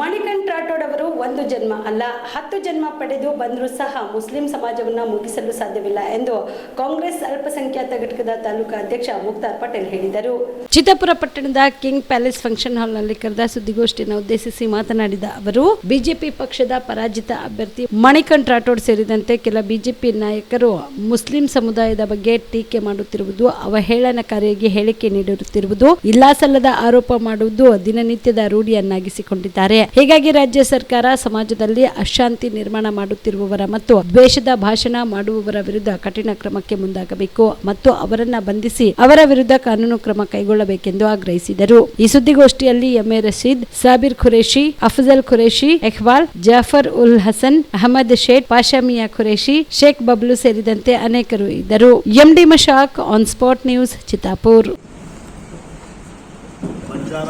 ಮಣಿಕಂಠ್ ರಾಠೋಡ್ ಅವರು ಒಂದು ಜನ್ಮ ಅಲ್ಲ, ಹತ್ತು ಜನ್ಮ ಪಡೆದು ಬಂದರೂ ಸಹ ಮುಸ್ಲಿಂ ಸಮಾಜವನ್ನ ಮುಗಿಸಲು ಸಾಧ್ಯವಿಲ್ಲ ಎಂದು ಕಾಂಗ್ರೆಸ್ ಅಲ್ಪಸಂಖ್ಯಾತ ಘಟಕದ ತಾಲೂಕಾ ಅಧ್ಯಕ್ಷ ಮುಕ್ತಾರ್ ಪಟೇಲ್ ಹೇಳಿದರು. ಚಿತ್ತಾಪುರ ಪಟ್ಟಣದ ಕಿಂಗ್ ಪ್ಯಾಲೇಸ್ ಫಂಕ್ಷನ್ ಹಾಲ್ನಲ್ಲಿ ಕರೆದ ಸುದ್ದಿಗೋಷ್ಠಿಯನ್ನು ಉದ್ದೇಶಿಸಿ ಮಾತನಾಡಿದ ಅವರು, ಬಿಜೆಪಿ ಪಕ್ಷದ ಪರಾಜಿತ ಅಭ್ಯರ್ಥಿ ಮಣಿಕಂಠ್ ರಾಠೋಡ್ ಸೇರಿದಂತೆ ಕೆಲ ಬಿಜೆಪಿ ನಾಯಕರು ಮುಸ್ಲಿಂ ಸಮುದಾಯದ ಬಗ್ಗೆ ಟೀಕೆ ಮಾಡುತ್ತಿರುವುದು, ಅವಹೇಳನಕಾರಿಯಾಗಿ ಹೇಳಿಕೆ ನೀಡುತ್ತಿರುವುದು ಇಲ್ಲಾಸಲ್ಲದ ಆರೋಪ ಮಾಡುವುದು ದಿನನಿತ್ಯದ ರೂಢಿಯನ್ನಾಗಿಸಿಕೊಂಡಿದ್ದಾರೆ. ಹೀಗಾಗಿ ರಾಜ್ಯ ಸರ್ಕಾರ ಸಮಾಜದಲ್ಲಿ ಅಶಾಂತಿ ನಿರ್ಮಾಣ ಮಾಡುತ್ತಿರುವವರ ಮತ್ತು ದ್ವೇಷದ ಭಾಷಣ ಮಾಡುವವರ ವಿರುದ್ಧ ಕಠಿಣ ಕ್ರಮಕ್ಕೆ ಮುಂದಾಗಬೇಕು ಮತ್ತು ಅವರನ್ನ ಬಂಧಿಸಿ ಅವರ ವಿರುದ್ಧ ಕಾನೂನು ಕ್ರಮ ಕೈಗೊಳ್ಳಬೇಕೆಂದು ಆಗ್ರಹಿಸಿದರು. ಈ ಸುದ್ದಿಗೋಷ್ಠಿಯಲ್ಲಿ ಎಂಎ ರಶೀದ್, ಸಾಬಿರ್ ಖುರೇಶಿ ಅಫಜಲ್ ಖುರೇಶಿ ಎಹ್ವಾಲ್ ಜಾಫರ್ ಉಲ್ ಹಸನ್, ಅಹಮದ್ ಶೇಖ್ ಪಾಶಾಮಿಯಾ ಖುರೇಶಿ ಶೇಖ್ ಬಬ್ಲು ಸೇರಿದಂತೆ ಅನೇಕರು ಇದ್ದರು. MD Mashak, on spot news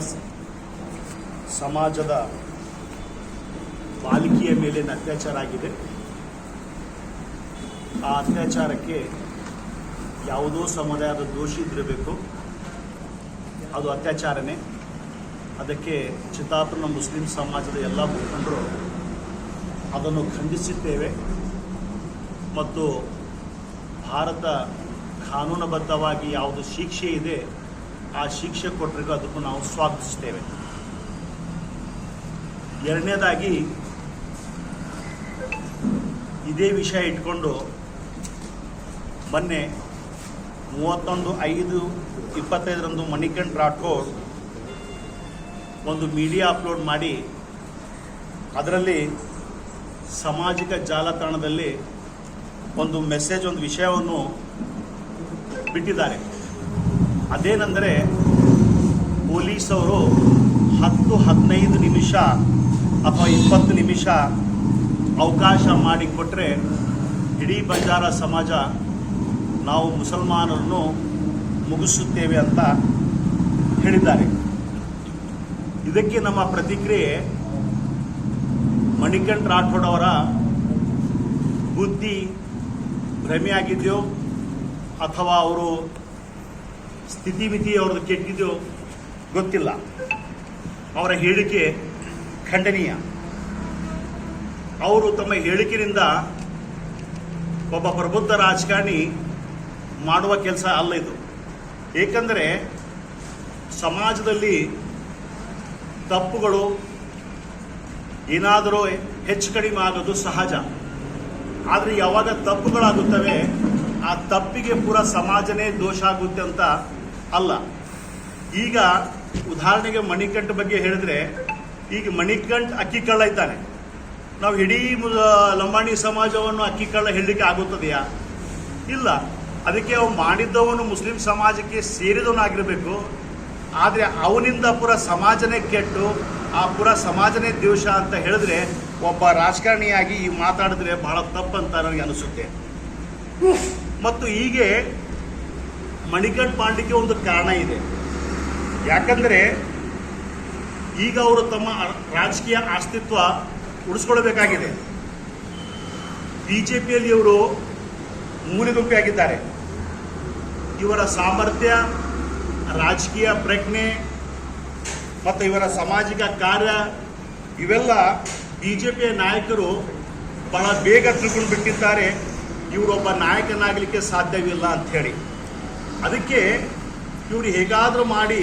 ಸ- ಸಮಾಜದ ಬಾಲಕಿಯ ಮೇಲಿನ ಅತ್ಯಾಚಾರ ಆಗಿದೆ. ಆ ಅತ್ಯಾಚಾರಕ್ಕೆ ಯಾವುದೋ ಸಮುದಾಯದ ದೋಷಿ ಇದ್ದಿರಬೇಕು. ಅದು ಅತ್ಯಾಚಾರನೇ. ಅದಕ್ಕೆ ಚಿತ್ತಾಪುರನ ಮುಸ್ಲಿಂ ಸಮಾಜದ ಎಲ್ಲ ಮುಖಂಡರು ಅದನ್ನು ಖಂಡಿಸಿದ್ದೇವೆ. ಮತ್ತು ಭಾರತ ಕಾನೂನುಬದ್ಧವಾಗಿ ಯಾವುದು ಶಿಕ್ಷೆ ಇದೆ, ಆ ಶಿಕ್ಷೆ ಕೊಟ್ಟರಿಗೂ ಅದಕ್ಕೂ ನಾವು ಸ್ವಾಗತಿಸ್ತೇವೆ. ಎರಡನೇದಾಗಿ ಇದೇ ವಿಷಯ ಇಟ್ಕೊಂಡು ಮೊನ್ನೆ ಮೂವತ್ತೊಂದು ಐದು ಇಪ್ಪತ್ತೈದರಂದು ಮಣಿಕಂಠ್ ರಾಠೋಡ್ ಒಂದು ಮೀಡಿಯಾ ಅಪ್ಲೋಡ್ ಮಾಡಿ ಅದರಲ್ಲಿ ಸಾಮಾಜಿಕ ಜಾಲತಾಣದಲ್ಲಿ ಒಂದು ಮೆಸೇಜ್, ಒಂದು ವಿಷಯವನ್ನು ಬಿಟ್ಟಿದ್ದಾರೆ. ಅದೇನೆಂದರೆ ಪೊಲೀಸವರು ಹತ್ತು ಹದಿನೈದು ನಿಮಿಷ ಅಥವಾ ಇಪ್ಪತ್ತು ನಿಮಿಷ ಅವಕಾಶ ಮಾಡಿಕೊಟ್ರೆ ಇಡೀ ಬಂಜಾರ ಸಮಾಜ ನಾವು ಮುಸಲ್ಮಾನರನ್ನು ಮುಗಿಸುತ್ತೇವೆ ಅಂತ ಹೇಳಿದ್ದಾರೆ. ಇದಕ್ಕೆ ನಮ್ಮ ಪ್ರತಿಕ್ರಿಯೆ ಮಣಿಕಂಠ್ ರಾಠೋಡ್ ಅವರ ಬುದ್ಧಿ ಭ್ರಮೆಯಾಗಿದೆಯೋ ಅಥವಾ ಅವರು ಸ್ಥಿತಿಮಿತಿ ಅವ್ರದ್ದು ಕೆಟ್ಟಿದೆಯೋ ಗೊತ್ತಿಲ್ಲ. ಅವರ ಹೇಳಿಕೆ ಖಂಡನೀಯ. ಅವರು ತಮ್ಮ ಹೇಳಿಕೆಯಿಂದ ಒಬ್ಬ ಪ್ರಬುದ್ಧ ರಾಜಕಾರಣಿ ಮಾಡುವ ಕೆಲಸ ಅಲ್ಲ ಇದು. ಏಕೆಂದರೆ ಸಮಾಜದಲ್ಲಿ ತಪ್ಪುಗಳು ಏನಾದರೂ ಹೆಚ್ಚು ಕಡಿಮೆ ಆಗೋದು ಸಹಜ. ಆದರೆ ಯಾವಾಗ ತಪ್ಪುಗಳಾಗುತ್ತವೆ, ಆ ತಪ್ಪಿಗೆ ಪೂರ ಸಮಾಜನೇ ದೋಷ ಆಗುತ್ತೆ ಅಂತ ಅಲ್ಲ. ಈಗ ಉದಾಹರಣೆಗೆ ಮಣಿಕಂಠ ಬಗ್ಗೆ ಹೇಳಿದ್ರೆ ಈಗ ಮಣಿಕಂಠ ಅಕ್ಕಿ ಕಳ್ಳ ಇದ್ದಾನೆ. ನಾವು ಇಡೀ ಲಂಬಾಣಿ ಸಮಾಜವನ್ನು ಅಕ್ಕಿ ಕಳ್ಳ ಹೇಳಲಿಕ್ಕೆ ಆಗುತ್ತದೆಯಾ? ಇಲ್ಲ. ಅದಕ್ಕೆ ಅವು ಮಾಡಿದ್ದವನು ಮುಸ್ಲಿಂ ಸಮಾಜಕ್ಕೆ ಸೇರಿದವನಾಗಿರಬೇಕು. ಆದರೆ ಅವನಿಂದ ಪುರ ಸಮಾಜನೇ ಕೆಟ್ಟು, ಆ ಪುರ ಸಮಾಜನೇ ದೋಷ ಅಂತ ಹೇಳಿದ್ರೆ ಒಬ್ಬ ರಾಜಕಾರಣಿಯಾಗಿ ಈ ಮಾತಾಡಿದ್ರೆ ಬಹಳ ತಪ್ಪಂತ ನನಗೆ ಅನಿಸುತ್ತೆ. ಮತ್ತು ಹೀಗೆ ಮಣಿಕಂಠ ಪಾಂಡಿಗೆ ಒಂದು ಕಾರಣ ಇದೆ. ಯಾಕಂದರೆ ಈಗ ಅವರು ತಮ್ಮ ರಾಜಕೀಯ ಅಸ್ತಿತ್ವ ಉಳಿಸ್ಕೊಳ್ಬೇಕಾಗಿದೆ. ಬಿ ಜೆ ಪಿಯಲ್ಲಿ ಇವರು ಮೂಲೆಗುಂಪಿಯಾಗಿದ್ದಾರೆ ಇವರ ಸಾಮರ್ಥ್ಯ, ರಾಜಕೀಯ ಪ್ರಜ್ಞೆ ಮತ್ತು ಇವರ ಸಾಮಾಜಿಕ ಕಾರ್ಯ, ಇವೆಲ್ಲ ಬಿ ಜೆ ಪಿಯ ನಾಯಕರು ಬಹಳ ಬೇಗ ತಿಳ್ಕೊಂಡು ಬಿಟ್ಟಿದ್ದಾರೆ. ಇವರೊಬ್ಬ ನಾಯಕನಾಗಲಿಕ್ಕೆ ಸಾಧ್ಯವಿಲ್ಲ ಅಂಥೇಳಿ. ಅದಕ್ಕೆ ಇವರು ಹೇಗಾದರೂ ಮಾಡಿ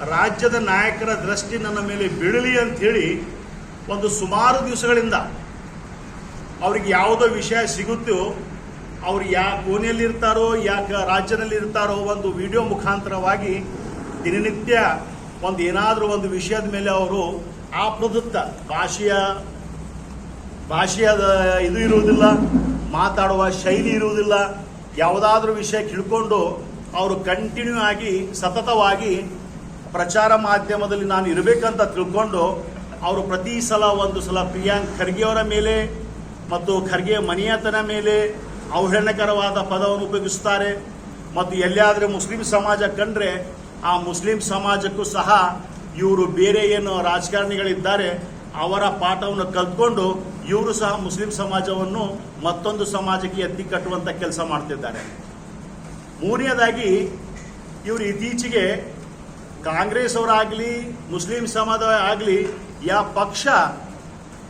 ರಾಜ್ಯದ ನಾಯಕರ ದೃಷ್ಟಿ ನನ್ನ ಮೇಲೆ ಬೀಳಲಿ ಅಂಥೇಳಿ ಒಂದು ಸುಮಾರು ದಿವಸಗಳಿಂದ ಅವ್ರಿಗೆ ಯಾವುದೋ ವಿಷಯ ಸಿಗುತ್ತೋ ಅವ್ರು ಯಾ ಕೋನೆಯಲ್ಲಿರ್ತಾರೋ ಯಾಕೆ ರಾಜ್ಯದಲ್ಲಿ ಇರ್ತಾರೋ ಒಂದು ವಿಡಿಯೋ ಮುಖಾಂತರವಾಗಿ ದಿನನಿತ್ಯ ಒಂದು ಏನಾದರೂ ಒಂದು ವಿಷಯದ ಮೇಲೆ ಅವರು ಆ ಪ್ರದತ್ತ ಭಾಷೆಯ, ಭಾಷೆಯದ ಇದು ಇರುವುದಿಲ್ಲ, ಮಾತಾಡುವ ಶೈಲಿ ಇರುವುದಿಲ್ಲ, ಯಾವುದಾದ್ರೂ ವಿಷಯ ತಿಳ್ಕೊಂಡು ಅವರು ಕಂಟಿನ್ಯೂ ಆಗಿ ಸತತವಾಗಿ ಪ್ರಚಾರ ಮಾಧ್ಯಮದಲ್ಲಿ ನಾನು ಇರಬೇಕಂತ ತಿಳ್ಕೊಂಡು ಅವರು ಪ್ರತಿ ಸಲ ಒಂದು ಸಲ ಪ್ರಿಯಾಂಕ್ ಖರ್ಗೆ ಅವರ ಮೇಲೆ ಮತ್ತು ಖರ್ಗೆ ಮನೆಯತನ ಮೇಲೆ ಅವಹೇಳನಕರವಾದ ಪದವನ್ನು ಉಪಯೋಗಿಸ್ತಾರೆ. ಮತ್ತು ಎಲ್ಲಿಯಾದರೂ ಮುಸ್ಲಿಂ ಸಮಾಜ ಕಂಡ್ರೆ ಆ ಮುಸ್ಲಿಂ ಸಮಾಜಕ್ಕೂ ಸಹ ಇವರು ಬೇರೆ ಏನು ರಾಜಕಾರಣಿಗಳಿದ್ದಾರೆ, ಅವರ ಪಾಠವನ್ನು ಕಲ್ತ್ಕೊಂಡು ಇವರು ಸಹ ಮುಸ್ಲಿಂ ಸಮಾಜವನ್ನು ಮತ್ತೊಂದು ಸಮಾಜಕ್ಕೆ ಎತ್ತಿ ಕಟ್ಟುವಂಥ ಕೆಲಸ ಮಾಡ್ತಿದ್ದಾರೆ. ಮೂರನೇದಾಗಿ ಇವರು ಇತ್ತೀಚೆಗೆ ಕಾಂಗ್ರೆಸ್ ಅವರಾಗಲಿ ಮುಸ್ಲಿಂ ಸಮಾಜ ಆಗಲಿ ಯಾವ ಪಕ್ಷ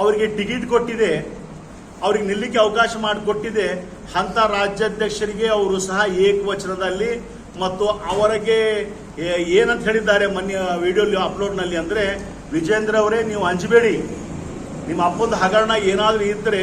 ಅವರಿಗೆ ಟಿಕೆಟ್ ಕೊಟ್ಟಿದೆ, ಅವ್ರಿಗೆ ನಿಲ್ಲಿಕ್ಕೆ ಅವಕಾಶ ಮಾಡಿಕೊಟ್ಟಿದೆ ಅಂತ ರಾಜ್ಯಾಧ್ಯಕ್ಷರಿಗೆ ಅವರು ಸಹ ಏಕವಚನದಲ್ಲಿ ಮತ್ತು ಅವರಿಗೆ ಏನಂತ ಹೇಳಿದ್ದಾರೆ ಮೊನ್ನೆ ವಿಡಿಯೋ ಅಪ್ಲೋಡ್ನಲ್ಲಿ ಅಂದರೆ, ವಿಜೇಂದ್ರ ಅವರೇ, ನೀವು ಹಂಚಬೇಡಿ ನಿಮ್ಮ ಅಪ್ಪಂದು ಹಗರಣ ಏನಾದರೂ ಇದ್ದರೆ